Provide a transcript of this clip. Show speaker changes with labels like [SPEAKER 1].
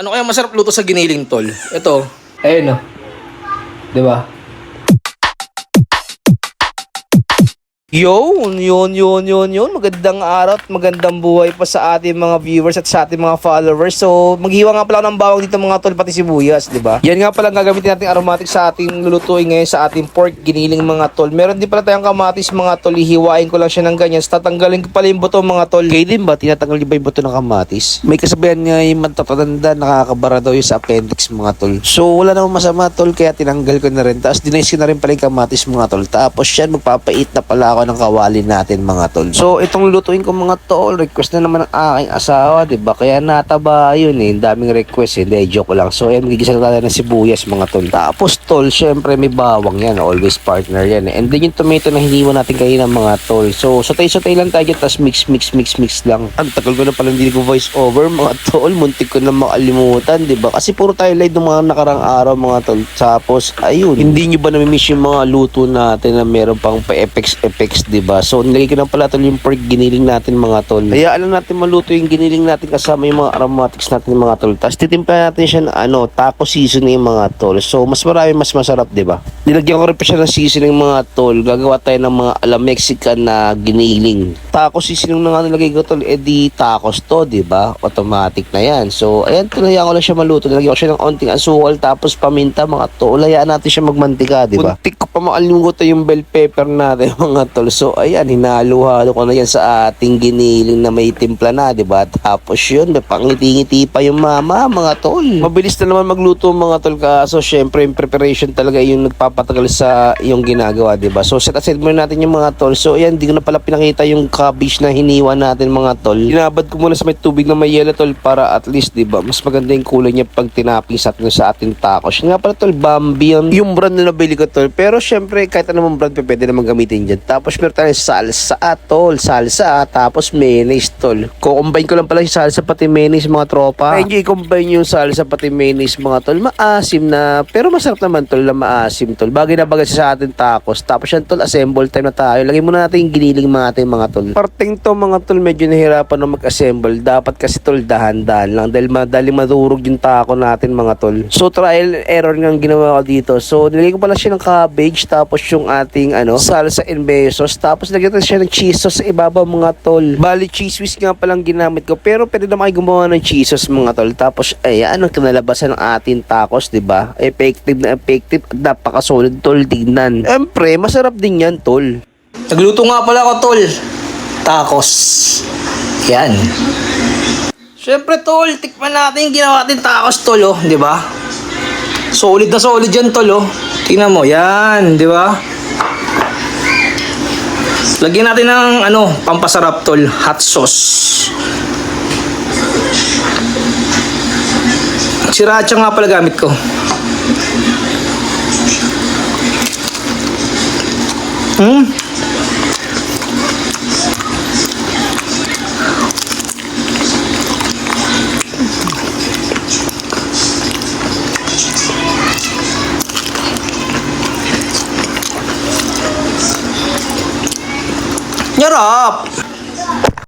[SPEAKER 1] Ano kaya masarap luto sa giniling, tol? Ito. Ayun, oh. Di ba? Yun, yun, yun, yun, yun. Magandang araw at magandang buhay pa sa ating mga viewers at sa ating mga followers. So, maghiwa nga pala ng bawang dito mga tol, pati sibuyas, di ba? Yan nga pala ang gagamitin nating aromatic sa ating lulutuin ngayon sa ating pork giniling mga tol. Meron din pala tayong kamatis mga tol, ihiwain ko lang siya ng ganyan. Tatanggalin ko pala yung buto mga tol. Kayo din ba, tinatanggal ba yung buto ng kamatis? May kasabihan nga yung matatanda, nakakabara daw yung sa appendix mga tol. So, wala namang masama tol, kaya tinanggal ko na rin. Tapos, dinice ko na rin pala yung kamatis mga tol. Tapos, yan, magpapait na pala ako ng kawali natin mga tol. So, itong lutuin ko mga tol, request na naman ng aking asawa, 'di ba? Kaya nataba yun eh. Daming request eh. Hindi, joke lang. So, ayan, gigisa tayo ng sibuyas mga tol. Tapos, tol, syempre may bawang yan. Always partner yan eh. And then yung tomato na hiniwa natin kanina mga tol. So, sotay-sotay lang tayo. Tapos mix, mix, mix, mix lang. Ang tagal ko na pala hindi ko voice over mga tol. Muntik ko na makalimutan, 'di ba? Kasi puro tayo live ng mga nakarang araw mga tol. Tapos, ayun. Hindi nyo ba namimiss yung mga luto natin na meron pang pa-effects, effects, 'di ba? So, nilagay ko na pala tol yung pork giniling natin mga tol. Kaya alam natin maluto yung giniling natin kasama yung mga aromatics natin mga tol. Tapos titimpla natin siya ng ano, taco seasoning mga tol. So, mas marami mas masarap, 'di ba? Nilagyan ko rin pa siya ng seasoning mga tol. Gagawa tayo ng mga ala Mexican na giniling. Taco seasoning na nga nilagay ko tol, eh di tacos to, 'di ba? Automatic na 'yan. So, ayan, tinayaan ko lang siya maluto. Nilagyan ko siya ng onting asukal tapos paminta mga tol. Hayaan natin siya magmantika, 'di ba? Muntik ko pa makalimutan yung bell pepper natin mga tol. So, ayan, hinalo-halo ko na yan sa ating giniling na may timpla na, 'di ba? Tapos yun, may pangiti-ngiti pa yung mama, mga tol. Mabilis na naman magluto mga tol kaso syempre yung preparation talaga yung nagpapatagal sa yung ginagawa, 'di ba? So set aside muna natin yung mga tol. So ayan, hindi ko na pala pinakita yung cabbage na hiniwa natin mga tol. Inabad ko muna sa may tubig na may yellow tol para at least, 'di ba? Mas maganda yung kulay niya pag tinapis at sa ating tacos. Yun Nga pala tol, Bambi yun. Yung brand na nabili ko tol. Pero syempre kahit anong brand pwede naman gamitin dyan. Tapos meron tayong salsa ah, tol. Salsa ah, tapos mayonnaise tol. Kukombine ko lang pala yung salsa pati mayonnaise mga tropa. Ay, hindi combine yung salsa pati mayonnaise mga tol. Maasim na. Pero masarap naman tol na maasim tol. Bagay na bagay sa ating tacos. Tapos yan tol, assemble time na tayo. Lagay muna natin yung giniling mga ating mga tol. Parting to mga tol, medyo nahirapan na mag-assemble. Dapat kasi tol, dahan-dahan lang. Dahil madaling madurog yung taco natin mga tol. So trial error nga ginawa ko dito. So nilagay ko pala siya ng cabbage. Tapos yung ating ano, salsa and mayo sauce. Tapos lagyan ko siya ng cheese sauce sa ibabaw mga tol. Bali cheese whiz nga palang ginamit ko. Pero pwede naman kayo gumawa ng cheese sauce mga tol. Tapos ay ano kinalabasan ng ating tacos, 'di ba? Effective na effective at napaka-solid tol tignan. Siyempre, masarap din yan tol. Nagluto nga pala ako tol. Tacos. Yan. Siyempre tol, tikman natin yung ginawa natin tacos tol oh, 'di ba? Solid na solid yan tol oh. Tingnan mo, yan, 'di ba? Lagyan natin ng ano, pampasarap tol, hot sauce. Sriracha nga pala gamit ko. Hmm? up.